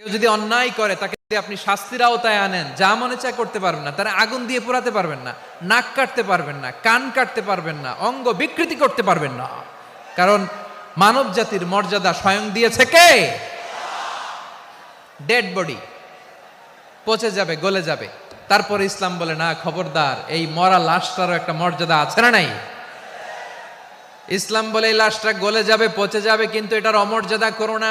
কেউ যদি অন্যায় করে, তাকে যদি আপনি শাস্তির আওতায় আনেন, যা মনে চায় করতে পারবেন না, তারা আগুন দিয়ে পোড়াতে পারবেন না, নাক কাটতে পারবেন না, কান কাটতে পারবেন না, অঙ্গ বিকৃতি করতে পারবেন না। কারণ মানব জাতির মর্যাদা স্বয়ং দিয়েছে কে? ডেড বডি পচে যাবে, গলে যাবে। তারপরে ইসলাম বলে, না, খবরদার, এই মরা লাশটারও একটা মর্যাদা আছে না নাই? ইসলাম বলে, এই লাশটা গলে যাবে, পচে যাবে, কিন্তু এটার অমর্যাদা করো না।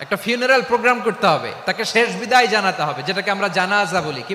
একটা ফিউনারাল প্রোগ্রাম করতে হবে, তাকে শেষ বিদায় জানাতে হবে, যেটাকে আমরা জানাজা বলি। কি